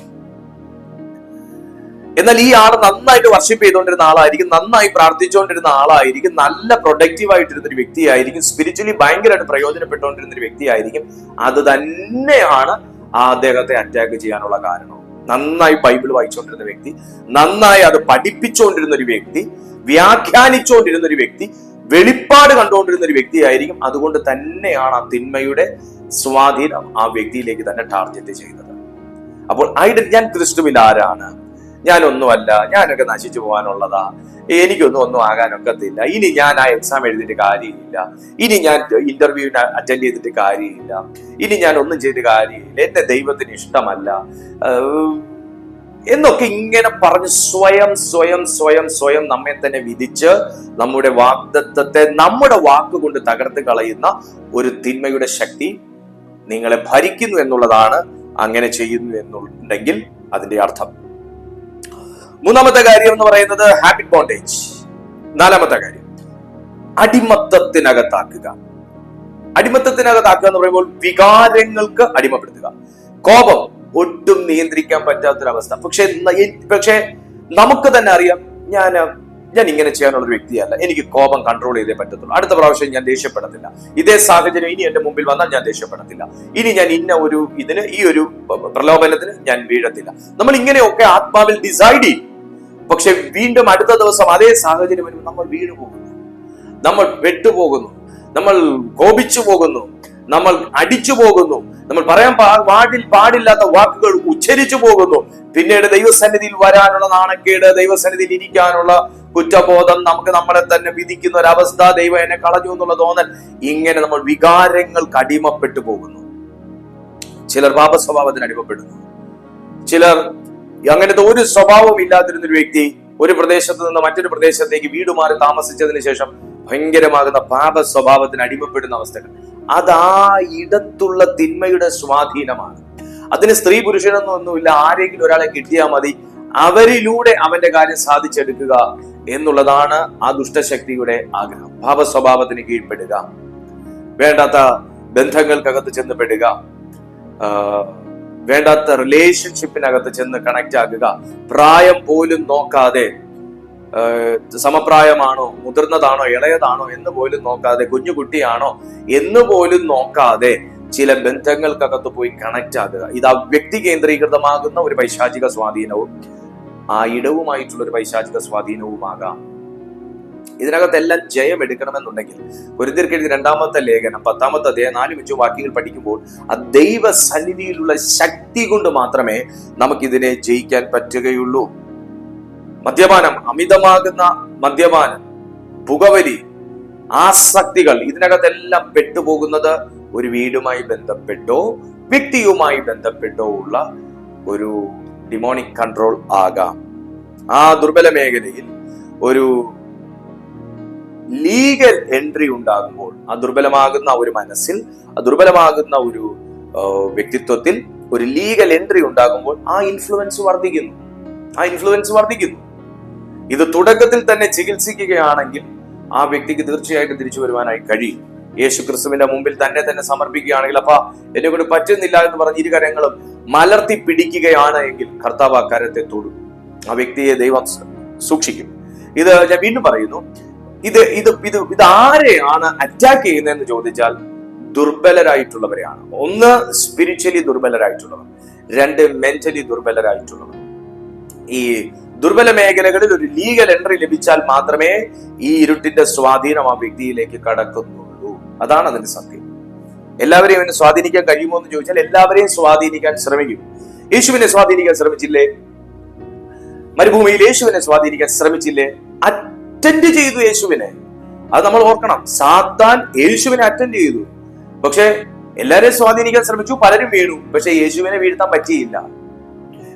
എന്നാൽ ഈ ആൾ നന്നായിട്ട് വർഷിപ്പ് ചെയ്തുകൊണ്ടിരുന്ന ആളായിരിക്കും നന്നായി പ്രാർത്ഥിച്ചുകൊണ്ടിരുന്ന ആളായിരിക്കും നല്ല പ്രൊഡക്റ്റീവ് ആയിട്ടിരുന്ന ഒരു വ്യക്തിയായിരിക്കും സ്പിരിച്വലി ഭയങ്കരമായിട്ട് പ്രയോജനപ്പെട്ടുകൊണ്ടിരുന്ന ഒരു വ്യക്തിയായിരിക്കും. അത് തന്നെയാണ് ആ അദ്ദേഹത്തെ അറ്റാക്ക് ചെയ്യാനുള്ള കാരണം. നന്നായി ബൈബിൾ വായിച്ചുകൊണ്ടിരുന്ന വ്യക്തി നന്നായി അത് പഠിപ്പിച്ചുകൊണ്ടിരുന്ന ഒരു വ്യക്തി വ്യാഖ്യാനിച്ചുകൊണ്ടിരുന്ന ഒരു വ്യക്തി വെളിപ്പാട് കണ്ടുകൊണ്ടിരുന്ന ഒരു വ്യക്തിയായിരിക്കും. അതുകൊണ്ട് തന്നെയാണ് ആ തിന്മയുടെ സ്വാധീനം ആ വ്യക്തിയിലേക്ക് തന്നെ ടാർഗറ്റ് ചെയ്യുന്നത്. അപ്പോൾ ഐഡൻ ഞാൻ ക്രിസ്തുവിൽ ആരാണ്? ഞാനൊന്നുമല്ല. ഞാനൊക്കെ നശിച്ചു പോകാനുള്ളതാ. എനിക്കൊന്നും ഒന്നും ആകാനൊക്കത്തില്ല. ഇനി ഞാൻ ആ എക്സാം എഴുതിയിട്ട് കാര്യമില്ല. ഇനി ഞാൻ ഇന്റർവ്യൂവിന് അറ്റൻഡ് ചെയ്തിട്ട് കാര്യമില്ല. ഇനി ഞാൻ ഒന്നും ചെയ്തിട്ട് കാര്യമില്ല. എന്റെ ദൈവത്തിന് ഇഷ്ടമല്ല. എന്നൊക്കെ ഇങ്ങനെ പറഞ്ഞ് സ്വയം സ്വയം സ്വയം സ്വയം നമ്മെ തന്നെ വിധിച്ച് നമ്മുടെ വാഗ്ദത്വത്തെ നമ്മുടെ വാക്കുകൊണ്ട് തകർത്ത് കളയുന്ന ഒരു തിന്മയുടെ ശക്തി നിങ്ങളെ ഭരിക്കുന്നു എന്നുള്ളതാണ് അങ്ങനെ ചെയ്യുന്നു എന്നുണ്ടെങ്കിൽ അതിന്റെ അർത്ഥം. മൂന്നാമത്തെ കാര്യം എന്ന് പറയുന്നത് ഹാബിറ്റ് ബോണ്ടേജ് നാലാമത്തെ കാര്യം അടിമത്തത്തിനകത്താക്കുക. അടിമത്തത്തിനകത്താക്കുക എന്ന് പറയുമ്പോൾ വികാരങ്ങൾക്ക് അടിമപ്പെടുത്തുക. കോപം ഒട്ടും നിയന്ത്രിക്കാൻ പറ്റാത്തൊരവസ്ഥ. പക്ഷെ പക്ഷെ നമുക്ക് തന്നെ അറിയാം ഞാൻ ഞാൻ ഇങ്ങനെ ചെയ്യാനുള്ള ഒരു വ്യക്തിയല്ല. എനിക്ക് കോപം കൺട്രോൾ ചെയ്തേ പറ്റത്തുള്ളൂ. അടുത്ത പ്രാവശ്യം ഞാൻ ദേഷ്യപ്പെടത്തില്ല. ഇതേ സാഹചര്യം ഇനി എന്റെ മുമ്പിൽ വന്നാൽ ഞാൻ ദേഷ്യപ്പെടത്തില്ല. ഇനി ഞാൻ ഇന്ന ഒരു ഇതിന് ഈ ഒരു പ്രലോഭനത്തിന് ഞാൻ വീഴത്തില്ല. നമ്മൾ ഇങ്ങനെയൊക്കെ ആത്മാവിൽ ഡിസൈഡ് ചെയ്യും. പക്ഷെ വീണ്ടും അടുത്ത ദിവസം അതേ സാഹചര്യം വരുമ്പോൾ നമ്മൾ വീണു പോകുന്നു നമ്മൾ പെട്ടുപോകുന്നു. നമ്മൾ കോപിച്ചു പോകുന്നു നമ്മൾ അടിച്ചു പോകുന്നു. നമ്മൾ പറയാൻ പാടിൽ പാടില്ലാത്ത വാക്കുകൾ ഉച്ചരിച്ചു പോകുന്നു. പിന്നീട് ദൈവസന്നിധിയിൽ വരാനുള്ള നാണക്കേട് ദൈവസന്നിധിയിൽ ഇരിക്കാനുള്ള കുറ്റബോധം നമുക്ക് നമ്മളെ തന്നെ വിധിക്കുന്ന ഒരവസ്ഥ ദൈവം എന്നെ കളഞ്ഞു എന്നുള്ള തോന്നൽ ഇങ്ങനെ നമ്മൾ വികാരങ്ങൾക്ക് അടിമപ്പെട്ടു പോകുന്നു. ചിലർ പാപസ്വഭാവത്തിന് അടിമപ്പെടുന്നു. ചിലർ അങ്ങനത്തെ ഒരു സ്വഭാവം ഇല്ലാതിരുന്ന ഒരു വ്യക്തി ഒരു പ്രദേശത്ത് നിന്ന് മറ്റൊരു പ്രദേശത്തേക്ക് വീട് മാറി താമസിച്ചതിന് ശേഷം ഭയങ്കരമാകുന്ന പാപ സ്വഭാവത്തിന് അടിമപ്പെടുന്ന അവസ്ഥകൾ. അത് ആ ഇടത്തുള്ള തിന്മയുടെ സ്വാധീനമാണ്. അതിന് സ്ത്രീ പുരുഷനൊന്നും ഒന്നുമില്ല. ആരെങ്കിലും ഒരാളെ കിട്ടിയാൽ മതി. അവരിലൂടെ അവന്റെ കാര്യം സാധിച്ചെടുക്കുക എന്നുള്ളതാണ് ആ ദുഷ്ടശക്തിയുടെ ആഗ്രഹം. ഭാവ സ്വഭാവത്തിന് കീഴ്പ്പെടുക. വേണ്ടാത്ത ബന്ധങ്ങൾക്കകത്ത് ചെന്ന് പെടുക. ആ, വേണ്ടാത്ത റിലേഷൻഷിപ്പിനകത്ത് ചെന്ന് കണക്ട് ആകുക. പ്രായം പോലും നോക്കാതെ സമപ്രായമാണോ മുതിർന്നതാണോ ഇളയതാണോ എന്ന് പോലും നോക്കാതെ കുഞ്ഞു കുട്ടിയാണോ എന്ന് പോലും നോക്കാതെ ചില ബന്ധങ്ങൾക്കകത്ത് പോയി കണക്ട് ആകുക. ഇത് ആ വ്യക്തി കേന്ദ്രീകൃതമാകുന്ന ഒരു പൈശാചിക സ്വാധീനവും ആ ഇടവുമായിട്ടുള്ള ഒരു പൈശാചിക സ്വാധീനവുമാകാം. ഇതിനകത്തെല്ലാം ജയം എടുക്കണമെന്നുണ്ടെങ്കിൽ പൊരുതിർക്കെഴുതി രണ്ടാമത്തെ ലേഖനം പത്താമത്തെ അധ്യായം നാല് മിച്ചു വാക്യങ്ങൾ പഠിക്കുമ്പോൾ ആ ദൈവ സന്നിധിയിലുള്ള ശക്തി കൊണ്ട് മാത്രമേ നമുക്കിതിനെ ജയിക്കാൻ പറ്റുകയുള്ളൂ. മദ്യപാനം അമിതമാകുന്ന മദ്യപാനം പുകവലി ആസക്തികൾ ഇതിനകത്തെല്ലാം പെട്ടുപോകുന്നത് ഒരു വീടുമായി ബന്ധപ്പെട്ടോ വ്യക്തിയുമായി ബന്ധപ്പെട്ടോ ഉള്ള ഒരു ഡിമോണിക് കൺട്രോൾ ആകാം. ആ ദുർബല മേഖലയിൽ ഒരു ലീഗൽ എൻട്രി ഉണ്ടാകുമ്പോൾ ആ ദുർബലമാകുന്ന ഒരു മനസ്സിൽ ആ ദുർബലമാകുന്ന ഒരു വ്യക്തിത്വത്തിൽ ഒരു ലീഗൽ എൻട്രി ഉണ്ടാകുമ്പോൾ ആ ഇൻഫ്ലുവൻസ് വർദ്ധിക്കുന്നു. ആ ഇൻഫ്ലുവൻസ് വർദ്ധിക്കുന്നു. ഇത് തുടക്കത്തിൽ തന്നെ ചികിത്സിക്കുകയാണെങ്കിൽ ആ വ്യക്തിക്ക് തീർച്ചയായിട്ടും തിരിച്ചു വരുവാനായി കഴിയും. യേശു ക്രിസ്തുവിന്റെ മുമ്പിൽ തന്നെ തന്നെ സമർപ്പിക്കുകയാണെങ്കിൽ അപ്പ എന്നെ കൊണ്ട് പറ്റുന്നില്ല എന്ന് പറഞ്ഞ ഇരു കരങ്ങളും മലർത്തി പിടിക്കുകയാണ് എങ്കിൽ കർത്താവ് ആ കരത്തെ തൊടും. ആ വ്യക്തിയെ ദൈവം സൂക്ഷിക്കും. ഇത് ഞാൻ വീണ്ടും പറയുന്നു. ഇത് ഇത് ഇത് ഇത് ആരെയാണ് അറ്റാക്ക് ചെയ്യുന്നതെന്ന് ചോദിച്ചാൽ ദുർബലരായിട്ടുള്ളവരെയാണ്. ഒന്ന് സ്പിരിച്വലി ദുർബലരായിട്ടുള്ളവർ. രണ്ട് മെന്റലി ദുർബലരായിട്ടുള്ളവർ. ഈ ദുർബല മേഖലകളിൽ ഒരു ലീഗൽ എൻട്രി ലഭിച്ചാൽ മാത്രമേ ഈ ഇരുട്ടിന്റെ സ്വാധീനം ആ വ്യക്തിയിലേക്ക് കടക്കുന്നുള്ളൂ. അതാണ് അതിന്റെ സത്യം. എല്ലാവരെയും അവന് സ്വാധീനിക്കാൻ കഴിയുമോ എന്ന് ചോദിച്ചാൽ എല്ലാവരെയും സ്വാധീനിക്കാൻ ശ്രമിക്കും. യേശുവിനെ സ്വാധീനിക്കാൻ ശ്രമിച്ചില്ലേ? മരുഭൂമിയിൽ യേശുവിനെ സ്വാധീനിക്കാൻ ശ്രമിച്ചില്ലേ? അറ്റൻഡ് ചെയ്തു യേശുവിനെ. അത് നമ്മൾ ഓർക്കണം. സാത്താൻ യേശുവിനെ അറ്റൻഡ് ചെയ്തു. പക്ഷെ എല്ലാരെയും സ്വാധീനിക്കാൻ ശ്രമിച്ചു പലരും വീണു. പക്ഷെ യേശുവിനെ വീഴ്ത്താൻ പറ്റിയില്ല.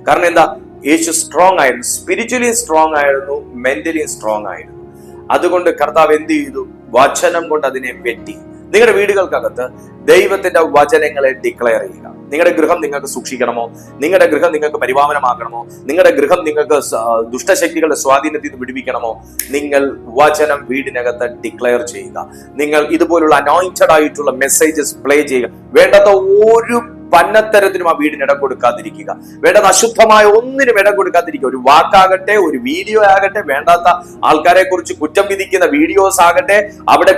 കാരണം എന്താ? യേശു സ്ട്രോങ് ആയിരുന്നു. സ്പിരിച്വലി സ്ട്രോങ് ആയിരുന്നു മെന്റലി സ്ട്രോങ് ആയിരുന്നു. അതുകൊണ്ട് കർത്താവ് എന്ത് ചെയ്തു? വചനം കൊണ്ട് അതിനെ വെട്ടി. നിങ്ങളുടെ വീടുകൾക്കകത്ത് ദൈവത്തിന്റെ വചനങ്ങളെ ഡിക്ലെയർ ചെയ്യുക. നിങ്ങളുടെ ഗൃഹം നിങ്ങൾക്ക് സൂക്ഷിക്കണമോ? നിങ്ങളുടെ ഗൃഹം നിങ്ങൾക്ക് പരിപാവനമാക്കണമോ നിങ്ങളുടെ ഗൃഹം നിങ്ങൾക്ക് ദുഷ്ടശക്തികളുടെ സ്വാധീനത്തിൽ നിന്ന് വിടുവിക്കണമോ? നിങ്ങൾ വചനം വീടിനകത്ത് ഡിക്ലെയർ ചെയ്യുക. നിങ്ങൾ ഇതുപോലുള്ള അനോയിന്റഡ് ആയിട്ടുള്ള മെസ്സേജസ് പ്ലേ ചെയ്യുക. വേണ്ടാത്ത ഒരു പന്നത്തരത്തിനും ആ വീടിന് ഇടം കൊടുക്കാതിരിക്കുക. വേണ്ടത് അശുദ്ധമായ ഒന്നിനും ഇടം കൊടുക്കാതിരിക്കുക. ഒരു വാക്കാകട്ടെ ഒരു വീഡിയോ ആകട്ടെ വേണ്ടാത്ത ആൾക്കാരെ കുറിച്ച് കുറ്റം വിധിക്കുന്ന വീഡിയോസ് ആകട്ടെ അവിടെ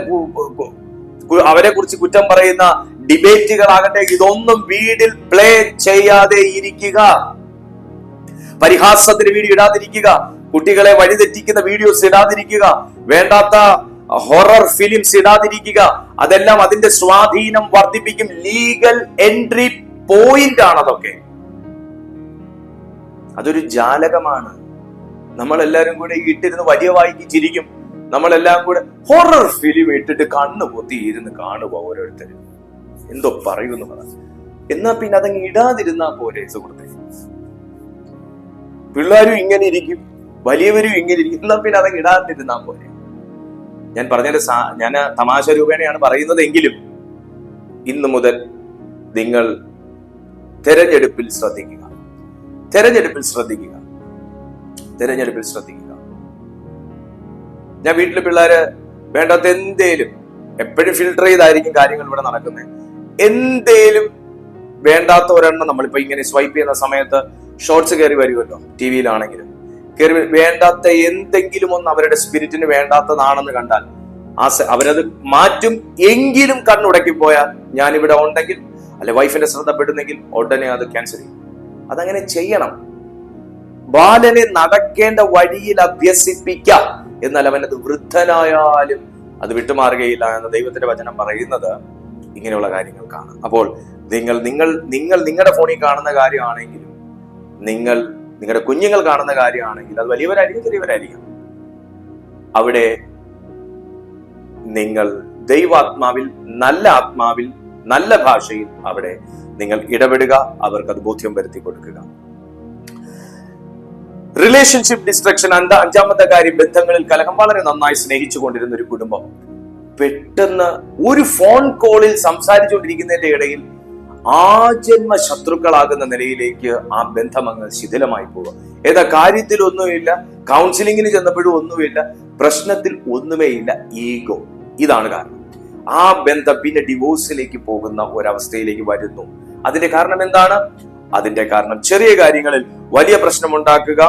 അവരെ കുറിച്ച് കുറ്റം പറയുന്ന ഡിബേറ്റുകളാകട്ടെ ഇതൊന്നും വീടിൽ പ്ലേ ചെയ്യാതെ ഇരിക്കുക. പരിഹാസത്തിന് വീഡിയോ ഇടാതിരിക്കുക. കുട്ടികളെ വഴിതെറ്റിക്കുന്ന വീഡിയോസ് ഇടാതിരിക്കുക. വേണ്ടാത്ത ഹൊറർ ഫിലിംസ് ഇടാതിരിക്കുക അതെല്ലാം അതിന്റെ സ്വാധീനം വർദ്ധിപ്പിക്കും. ലീഗൽ എൻട്രി പോയിന്റ് ആണ് അതൊക്കെ. അതൊരു ജാലകമാണ്. നമ്മളെല്ലാരും കൂടെ ഇട്ടിരുന്ന് വലിയ വായിക്ക് ചിരിക്കും. നമ്മളെല്ലാം കൂടെ ഹൊറർ ഫിലിം ഇട്ടിട്ട് കണ്ണു പൊത്തി ഇരുന്ന് കാണുക ഓരോരുത്തരും. എന്തോ പറയുന്നു പറ. എന്നാ പിന്നെ അതങ്ങ് ഇടാതിരുന്നാ പോരെ സുഹൃത്തെ. പിള്ളേരും ഇങ്ങനെ ഇരിക്കും വലിയവരും ഇങ്ങനെ ഇരിക്കും. എന്നാ പിന്നെ അതങ്ങ് ഇടാതിരുന്നാ പോരെ. ഞാൻ പറഞ്ഞതിന്റെ ഞാൻ തമാശ രൂപേണയാണ് പറയുന്നത് എങ്കിലും ഇന്നു മുതൽ നിങ്ങൾ തെരഞ്ഞെടുപ്പിൽ ശ്രദ്ധിക്കുക. തെരഞ്ഞെടുപ്പിൽ ശ്രദ്ധിക്കുക. തെരഞ്ഞെടുപ്പിൽ ശ്രദ്ധിക്കുക. ഞാൻ വീട്ടിലെ പിള്ളേര് വേണ്ടാത്ത എന്തേലും എപ്പോഴും ഫിൽട്ടർ ചെയ്തായിരിക്കും കാര്യങ്ങൾ ഇവിടെ നടക്കുന്നത്. എന്തേലും വേണ്ടാത്ത ഒരെണ്ണം നമ്മളിപ്പോ ഇങ്ങനെ സ്വൈപ്പ് ചെയ്യുന്ന സമയത്ത് ഷോർട്സ് കയറി വരുമല്ലോ ടി വിയിലാണെങ്കിലും കയറി വേണ്ടാത്ത എന്തെങ്കിലും ഒന്ന് അവരുടെ സ്പിരിറ്റിന് വേണ്ടാത്തതാണെന്ന് കണ്ടാൽ ആ അവരത് മാറ്റും. എങ്കിലും കണ്ണുടക്കി പോയാൽ ഞാൻ ഇവിടെ ഉണ്ടെങ്കിൽ അല്ലെ വൈഫിന്റെ ശ്രദ്ധപ്പെടുന്നെങ്കിൽ ഉടനെ അത് ക്യാൻസൽ ചെയ്യും. അതങ്ങനെ ചെയ്യണം. ബാലനെ നടക്കേണ്ട വഴിയിൽ അഭ്യസിപ്പിക്കാം എന്നാൽ അവനത് വൃദ്ധനായാലും അത് വിട്ടുമാറുകയില്ല എന്ന് ദൈവത്തിന്റെ വചനം പറയുന്നത് ഇങ്ങനെയുള്ള കാര്യങ്ങൾക്കാണ് അപ്പോൾ നിങ്ങൾ നിങ്ങൾ നിങ്ങൾ നിങ്ങളുടെ ഫോണിൽ കാണുന്ന കാര്യമാണെങ്കിലും നിങ്ങൾ നിങ്ങളുടെ കുഞ്ഞുങ്ങൾ കാണുന്ന കാര്യമാണെങ്കിൽ അത് വലിയവരായിരിക്കും ചെറിയവരായിരിക്കും. അവിടെ നിങ്ങൾ ദൈവാത്മാവിൽ നല്ല ആത്മാവിൽ നല്ല ഭാഷയിൽ അവിടെ നിങ്ങൾ ഇടപെടുക അവർക്ക് അത് ബോധ്യം വരുത്തി കൊടുക്കുക. റിലേഷൻഷിപ്പ് ഡിസ്ട്രക്ഷൻ അന്ത അഞ്ചാമത്തെ കാര്യം ബന്ധങ്ങളിൽ കലഹം. വളരെ നന്നായി സ്നേഹിച്ചു കൊണ്ടിരുന്ന ഒരു കുടുംബം. പെട്ടെന്ന് ഒരു ഫോൺ കോളിൽ സംസാരിച്ചുകൊണ്ടിരിക്കുന്നതിന്റെ ഇടയിൽ ആജന്മ ശത്രുക്കളാകുന്ന നിലയിലേക്ക് ആ ബന്ധം അങ്ങ് ശിഥിലമായി പോവുക ഏതാ കാര്യത്തിൽ ഒന്നുമില്ല കൗൺസിലിങ്ങിന് ചെന്നപ്പോഴും ഒന്നുമില്ല പ്രശ്നത്തിൽ ഒന്നുമേ ഇല്ല ഈഗോ ഇതാണ് കാരണം. ആ ബന്ധം പിന്നെ ഡിവോഴ്സിലേക്ക് പോകുന്ന ഒരവസ്ഥയിലേക്ക് വരുന്നു. അതിന്റെ കാരണം എന്താണ്? അതിന്റെ കാരണം ചെറിയ കാര്യങ്ങളിൽ വലിയ പ്രശ്നം ഉണ്ടാക്കുക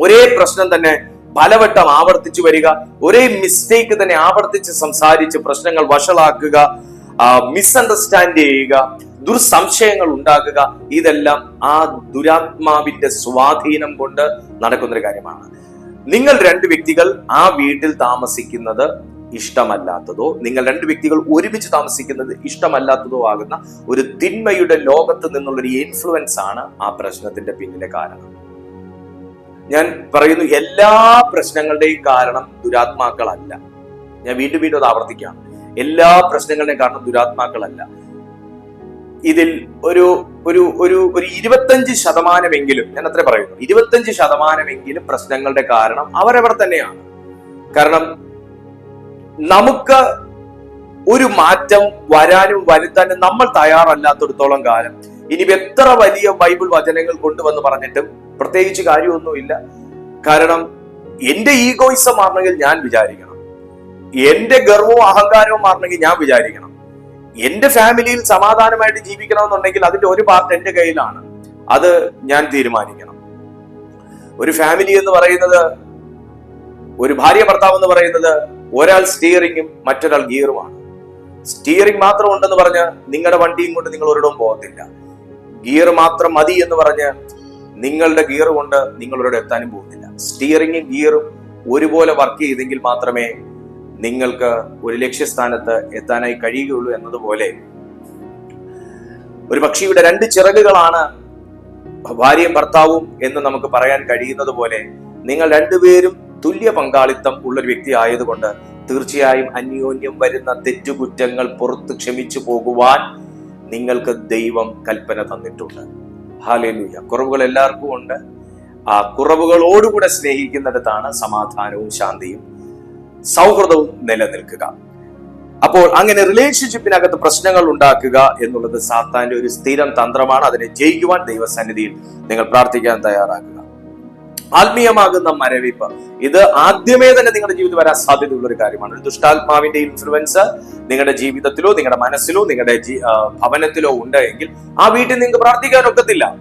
ഒരേ പ്രശ്നം തന്നെ പലവട്ടം ആവർത്തിച്ചു വരിക ഒരേ മിസ്റ്റേക്ക് തന്നെ ആവർത്തിച്ച് സംസാരിച്ച് പ്രശ്നങ്ങൾ വഷളാക്കുക മിസ്അണ്ടർസ്റ്റാൻഡ് ചെയ്യുക ദുർസംശയങ്ങൾ ഉണ്ടാക്കുക ഇതെല്ലാം ആ ദുരാത്മാവിന്റെ സ്വാധീനം കൊണ്ട് നടക്കുന്നൊരു കാര്യമാണ്. നിങ്ങൾ രണ്ട് വ്യക്തികൾ ആ വീട്ടിൽ താമസിക്കുന്നത് ഇഷ്ടമല്ലാത്തതോ നിങ്ങൾ രണ്ട് വ്യക്തികൾ ഒരുമിച്ച് താമസിക്കുന്നത് ഇഷ്ടമല്ലാത്തതോ ആകുന്ന ഒരു തിന്മയുടെ ലോകത്ത് നിന്നുള്ള ഒരു ഇൻഫ്ലുവൻസ് ആണ് ആ പ്രശ്നത്തിന്റെ പിന്നിലെ കാരണം. ഞാൻ പറയുന്നു എല്ലാ പ്രശ്നങ്ങളുടെയും കാരണം ദുരാത്മാക്കളല്ല. ഞാൻ വീണ്ടും വീണ്ടും അത് ആവർത്തിക്കുകയാണ്. എല്ലാ പ്രശ്നങ്ങളുടെയും കാരണം ദുരാത്മാക്കളല്ല. ഇതിൽ ഒരു ഒരു ഒരു ഒരു ഇരുപത്തഞ്ച് ശതമാനമെങ്കിലും ഞാൻ അത്ര പറയുന്നു ഇരുപത്തഞ്ച് ശതമാനമെങ്കിലും പ്രശ്നങ്ങളുടെ കാരണം അവരവർ തന്നെയാണ്. കാരണം നമുക്ക് ഒരു മാറ്റം വരാനും വരുത്താനും നമ്മൾ തയ്യാറല്ലാത്തിടത്തോളം കാലം ഇനി എത്ര വലിയ ബൈബിൾ വചനങ്ങൾ കൊണ്ടുവന്ന് പറഞ്ഞിട്ടും പ്രത്യേകിച്ച് കാര്യമൊന്നുമില്ല. കാരണം എന്റെ ഈഗോയിസം ആണെങ്കിൽ ഞാൻ വിചാരിക്കണം. എന്റെ ഗർവവും അഹങ്കാരവും മാറണമെങ്കിൽ ഞാൻ വിചാരിക്കണം. എന്റെ ഫാമിലിയിൽ സമാധാനമായിട്ട് ജീവിക്കണമെന്നുണ്ടെങ്കിൽ അതിന്റെ ഒരു പാർട്ട് എന്റെ കയ്യിലാണ്. അത് ഞാൻ തീരുമാനിക്കണം. ഒരു ഫാമിലി എന്ന് പറയുന്നത് ഒരു ഭാര്യ ഭർത്താവ് എന്ന് പറയുന്നത് ഒരാൾ സ്റ്റിയറിങ്ങും മറ്റൊരാൾ ഗിയറുമാണ് സ്റ്റിയറിംഗ് മാത്രം ഉണ്ടെന്ന് പറഞ്ഞ് നിങ്ങളുടെ വണ്ടിയും കൊണ്ട് നിങ്ങൾ ഒരിടവും പോകത്തില്ല. ഗിയർ മാത്രം മതി എന്ന് പറഞ്ഞ് നിങ്ങളുടെ ഗിയർ കൊണ്ട് നിങ്ങൾ ഒരിടം എത്താനും പോകുന്നില്ല. സ്റ്റിയറിങ്ങും ഗിയറും ഒരുപോലെ വർക്ക് ചെയ്തെങ്കിൽ മാത്രമേ നിങ്ങൾക്ക് ഒരു ലക്ഷ്യസ്ഥാനത്ത് എത്താനായി കഴിയുകയുള്ളൂ എന്നതുപോലെ ഒരു പക്ഷിയുടെ രണ്ട് ചിറകുകളാണ് ഭാര്യയും ഭർത്താവും എന്ന് നമുക്ക് പറയാൻ കഴിയുന്നത് പോലെ നിങ്ങൾ രണ്ടുപേരും തുല്യ പങ്കാളിത്തം ഉള്ളൊരു വ്യക്തി ആയതുകൊണ്ട് തീർച്ചയായും അന്യോന്യം വരുന്ന തെറ്റുകുറ്റങ്ങൾ പുറത്ത് ക്ഷമിച്ചു പോകുവാൻ നിങ്ങൾക്ക് ദൈവം കൽപ്പന തന്നിട്ടുണ്ട്. ഹാലേലൂയ കുറവുകൾ എല്ലാവർക്കും ഉണ്ട്. ആ കുറവുകളോടുകൂടെ സ്നേഹിക്കുന്നിടത്താണ് സമാധാനവും ശാന്തിയും സൗഹൃദവും നിലനിൽക്കുക. അപ്പോൾ അങ്ങനെ റിലേഷൻഷിപ്പിനകത്ത് പ്രശ്നങ്ങൾ ഉണ്ടാക്കുക എന്നുള്ളത് സാത്താന്റെ ഒരു സ്ഥിരം തന്ത്രമാണ്. അതിനെ ജയിക്കുവാൻ ദൈവസന്നിധിയിൽ നിങ്ങൾ പ്രാർത്ഥിക്കാൻ തയ്യാറാക്കുക. ആത്മീയമാകുന്ന മരവിപ്പ്. ഇത് ആദ്യമേ തന്നെ നിങ്ങളുടെ ജീവിതത്തിൽ വരാൻ സാധ്യതയുള്ള ഒരു കാര്യമാണ്. ഒരു ദുഷ്ടാത്മാവിന്റെ ഇൻഫ്ലുവൻസ് നിങ്ങളുടെ ജീവിതത്തിലോ നിങ്ങളുടെ മനസ്സിലോ നിങ്ങളുടെ ഭവനത്തിലോ ഉണ്ട് എങ്കിൽ ആ വീട്ടിൽ നിങ്ങൾക്ക് പ്രാർത്ഥിക്കാൻ ഒക്കത്തില്ല.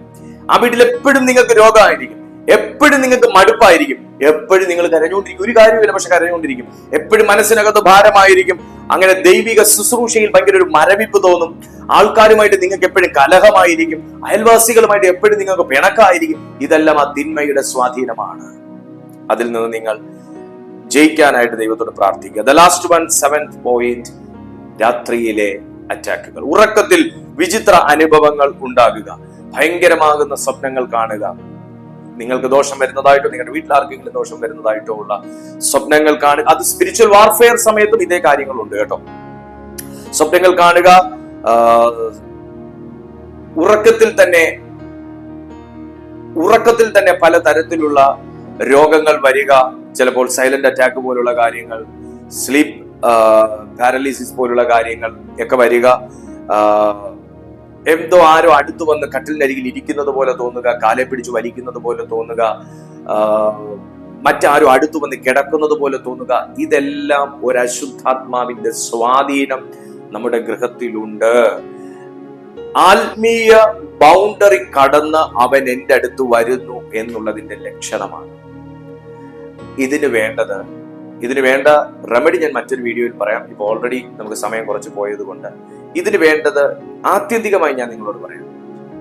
ആ വീട്ടിൽ എപ്പോഴും നിങ്ങൾക്ക് രോഗമായിരിക്കും. എപ്പോഴും നിങ്ങൾക്ക് മടുപ്പായിരിക്കും. എപ്പോഴും നിങ്ങൾ കരഞ്ഞുകൊണ്ടിരിക്കും. ഒരു കാര്യമില്ല പക്ഷെ കരഞ്ഞുകൊണ്ടിരിക്കും. എപ്പോഴും മനസ്സിനകത്ത് ഭാരമായിരിക്കും. അങ്ങനെ ദൈവിക ശുശ്രൂഷയിൽ ഭയങ്കര ഒരു മരവിപ്പ് തോന്നും. ആൾക്കാരുമായിട്ട് നിങ്ങൾക്ക് എപ്പോഴും കലഹമായിരിക്കും. അയൽവാസികളുമായിട്ട് എപ്പോഴും നിങ്ങൾക്ക് പിണക്കായിരിക്കും ഇതെല്ലാം ആ തിന്മയുടെ സ്വാധീനമാണ്. അതിൽ നിന്ന് നിങ്ങൾ ജയിക്കാനായിട്ട് ദൈവത്തോട് പ്രാർത്ഥിക്കുക. The last one seventh point രാത്രിയിലെ അറ്റാക്കുകൾ ഉറക്കത്തിൽ വിചിത്ര അനുഭവങ്ങൾ ഉണ്ടാകുക. ഭയങ്കരമാകുന്ന സ്വപ്നങ്ങൾ കാണുക. നിങ്ങൾക്ക് ദോഷം വരുന്നതായിട്ടോ നിങ്ങളുടെ വീട്ടിലാർക്കെങ്കിലും ദോഷം വരുന്നതായിട്ടോ ഉള്ള സ്വപ്നങ്ങൾ കാണുക. അത് സ്പിരിച്വൽ വാർഫെയർ സമയത്തും ഇതേ കാര്യങ്ങളുണ്ട് കേട്ടോ. സ്വപ്നങ്ങൾ കാണുക ഉറക്കത്തിൽ തന്നെ ഉറക്കത്തിൽ തന്നെ പല തരത്തിലുള്ള രോഗങ്ങൾ വരിക ചിലപ്പോൾ സൈലന്റ് അറ്റാക്ക് പോലുള്ള കാര്യങ്ങൾ സ്ലീപ്പ് പാരലിസിസ് പോലുള്ള കാര്യങ്ങൾ ഒക്കെ വരിക എന്തോ ആരോ അടുത്തു വന്ന് കട്ടിലിനരികിൽ ഇരിക്കുന്നത് പോലെ തോന്നുക കാലെ പിടിച്ച് വലിക്കുന്നത് പോലെ തോന്നുക മറ്റാരോ അടുത്തു വന്ന് കിടക്കുന്നത് പോലെ തോന്നുക. ഇതെല്ലാം ഒരു അശുദ്ധാത്മാവിന്റെ സ്വാധീനം നമ്മുടെ ഗൃഹത്തിലുണ്ട്. ആത്മീയ ബൗണ്ടറി കടന്ന് അവൻ എന്റെ അടുത്ത് വരുന്നു എന്നുള്ളതിന്റെ ലക്ഷണമാണ്. ഇതിന് വേണ്ടത് ഇതിന് വേണ്ട റെമഡി ഞാൻ മറ്റൊരു വീഡിയോയിൽ പറയാം. ഇപ്പൊ ഓൾറെഡി നമുക്ക് സമയം കുറച്ച് പോയത് കൊണ്ട് ഇതിന് വേണ്ടത് ആത്യന്തികമായി ഞാൻ നിങ്ങളോട് പറയാം.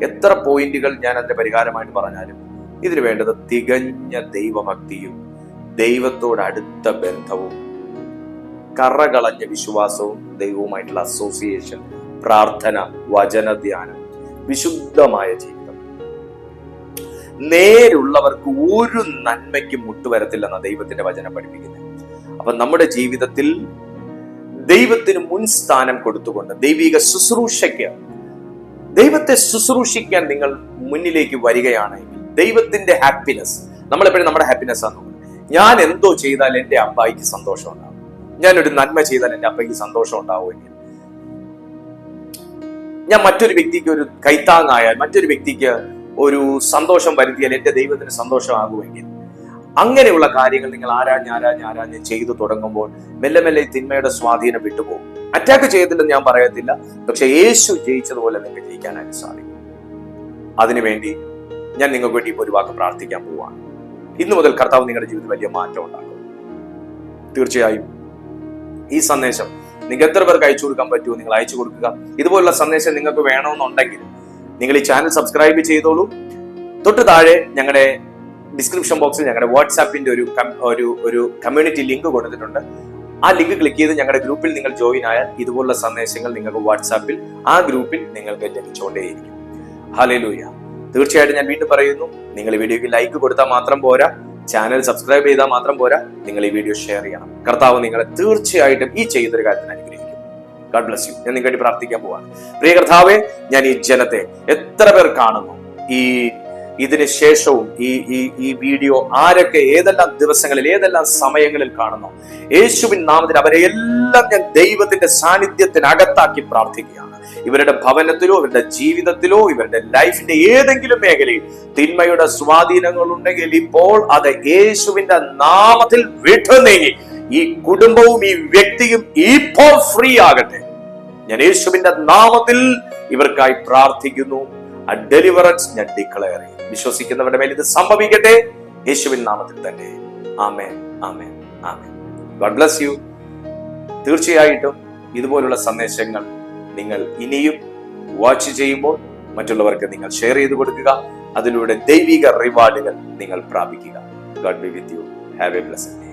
എത്ര പോയിന്റുകൾ ഞാൻ അതിന്റെ പരിഹാരമായിട്ട് പറഞ്ഞാലും ഇതിന് വേണ്ടത് തികഞ്ഞ ദൈവഭക്തിയും ദൈവത്തോട് അടുത്ത ബന്ധവും കറകളഞ്ഞ വിശ്വാസവും ദൈവവുമായിട്ടുള്ള അസോസിയേഷൻ പ്രാർത്ഥന വചന ധ്യാനം വിശുദ്ധമായ ജീവിതം. നേരുള്ളവർക്ക് ഒരു നന്മയ്ക്കും മുട്ടുവരത്തില്ലെന്ന ദൈവത്തിന്റെ വചനം പഠിപ്പിക്കുന്നത്. അപ്പൊ നമ്മുടെ ജീവിതത്തിൽ ദൈവത്തിന് മുൻസ്ഥാനം കൊടുത്തുകൊണ്ട് ദൈവിക ശുശ്രൂഷയ്ക്ക് ദൈവത്തെ ശുശ്രൂഷിക്കാൻ നിങ്ങൾ മുന്നിലേക്ക് വരികയാണെങ്കിൽ ദൈവത്തിന്റെ ഹാപ്പിനെസ് നമ്മളെപ്പോഴും നമ്മുടെ ഹാപ്പിനെസ് ആണ് ഞാൻ എന്തോ ചെയ്താൽ എന്റെ അപ്പായിക്ക് സന്തോഷം ഉണ്ടാവും. ഞാനൊരു നന്മ ചെയ്താൽ എന്റെ അപ്പയ്ക്ക് സന്തോഷം ഉണ്ടാവുമെങ്കിൽ ഞാൻ മറ്റൊരു വ്യക്തിക്ക് ഒരു കൈത്താങ്ങായാൽ മറ്റൊരു വ്യക്തിക്ക് ഒരു സന്തോഷം വരുത്തിയാൽ എന്റെ ദൈവത്തിന് സന്തോഷമാകുമെങ്കിൽ അങ്ങനെയുള്ള കാര്യങ്ങൾ നിങ്ങൾ ആരാഞ്ഞ് ആരാഞ്ഞ് ആരാഞ്ഞ് ചെയ്തു തുടങ്ങുമ്പോൾ മെല്ലെ മെല്ലെ തിന്മയുടെ സ്വാധീനം വിട്ടുപോകും. അറ്റാക്ക് ചെയ്തില്ലെന്ന് ഞാൻ പറയത്തില്ല. പക്ഷെ യേശു ജയിച്ചതുപോലെ നിങ്ങൾക്ക് ജയിക്കാനായിട്ട് സാധിക്കും. അതിനുവേണ്ടി ഞാൻ നിങ്ങൾക്ക് വേണ്ടി ഇപ്പോൾ ഒരു വാക്ക് പ്രാർത്ഥിക്കാൻ പോവാണ്. ഇന്നു മുതൽ കർത്താവ് നിങ്ങളുടെ ജീവിതത്തിൽ വലിയ മാറ്റം ഉണ്ടാക്കും. തീർച്ചയായും ഈ സന്ദേശം നിങ്ങൾക്ക് എത്ര പേർക്ക് അയച്ചു കൊടുക്കാൻ പറ്റുമോ നിങ്ങൾ അയച്ചു കൊടുക്കുക. ഇതുപോലുള്ള സന്ദേശം നിങ്ങൾക്ക് വേണമെന്നുണ്ടെങ്കിൽ നിങ്ങൾ ഈ ചാനൽ സബ്സ്ക്രൈബ് ചെയ്തോളൂ. തൊട്ട് താഴെ ഞങ്ങളുടെ ഡിസ്ക്രിപ്ഷൻ ബോക്സിൽ ഞങ്ങളുടെ വാട്സാപ്പിന്റെ ഒരു ഒരു ഒരു കമ്മ്യൂണിറ്റി ലിങ്ക് കൊടുത്തിട്ടുണ്ട്. ആ ലിങ്ക് ക്ലിക്ക് ചെയ്ത് ഞങ്ങളുടെ ഗ്രൂപ്പിൽ നിങ്ങൾ ജോയിൻ ആയാൽ ഇതുപോലുള്ള സന്ദേശങ്ങൾ നിങ്ങൾക്ക് വാട്സാപ്പിൽ ആ ഗ്രൂപ്പിൽ നിങ്ങൾക്ക് ലഭിച്ചുകൊണ്ടേയിരിക്കും. ഹലലൂയ തീർച്ചയായിട്ടും ഞാൻ വീണ്ടും പറയുന്നു നിങ്ങൾ ഈ വീഡിയോക്ക് ലൈക്ക് കൊടുത്താൽ മാത്രം പോരാ ചാനൽ സബ്സ്ക്രൈബ് ചെയ്താൽ മാത്രം പോരാ നിങ്ങൾ ഈ വീഡിയോ ഷെയർ ചെയ്യണം. കർത്താവ് നിങ്ങളെ തീർച്ചയായിട്ടും ഈ ചെയ്തൊരു കാര്യത്തിന് അനുഗ്രഹിക്കും. ഗാഡ് ബ്ലസ് യു ഞാൻ നിങ്ങൾക്ക് വേണ്ടി പ്രാർത്ഥിക്കാൻ പോവാണ്. പ്രിയ കർത്താവെ ഞാൻ ഈ ജനത്തെ എത്ര പേർ കാണുന്നു? ഈ ഇതിന് ശേഷവും ഈ ഈ ഈ വീഡിയോ ആരൊക്കെ ഏതെല്ലാം ദിവസങ്ങളിൽ ഏതെല്ലാം സമയങ്ങളിൽ കാണുന്നു. യേശുവിൻ നാമത്തിൽ അവരെ എല്ലാം ഞാൻ ദൈവത്തിന്റെ സാന്നിധ്യത്തിനകത്താക്കി പ്രാർത്ഥിക്കുകയാണ്. ഇവരുടെ ഭവനത്തിലോ ഇവരുടെ ജീവിതത്തിലോ ഇവരുടെ ലൈഫിന്റെ ഏതെങ്കിലും മേഖലയിൽ തിന്മയുടെ സ്വാധീനങ്ങൾ ഉണ്ടെങ്കിൽ ഇപ്പോൾ അത് യേശുവിന്റെ നാമത്തിൽ വിട്ടുനീങ്ങി ഈ കുടുംബവും ഈ വ്യക്തിയും ഇപ്പോൾ ഫ്രീ ആകട്ടെ. ഞാൻ യേശുവിന്റെ നാമത്തിൽ ഇവർക്കായി പ്രാർത്ഥിക്കുന്നു. ഡെലിവറൻസ് ഞാൻ ഡിക്ലെയർ ചെയ്യും. വിശ്വസിക്കുന്നവരുടെ മേൽ ഇത് സംഭവിക്കട്ടെ. യേശുവിൻ നാമത്തിൽ തന്നെ. ആമേ ആമേ ആമേ ഗോഡ് ബ്ലസ് യു തീർച്ചയായിട്ടും ഇതുപോലുള്ള സന്ദേശങ്ങൾ നിങ്ങൾ ഇനിയും വാച്ച് ചെയ്യുമ്പോൾ മറ്റുള്ളവർക്ക് നിങ്ങൾ ഷെയർ ചെയ്ത് കൊടുക്കുക. അതിലൂടെ ദൈവിക റിവാർഡുകൾ നിങ്ങൾ പ്രാപിക്കുക. God be with you have a bless day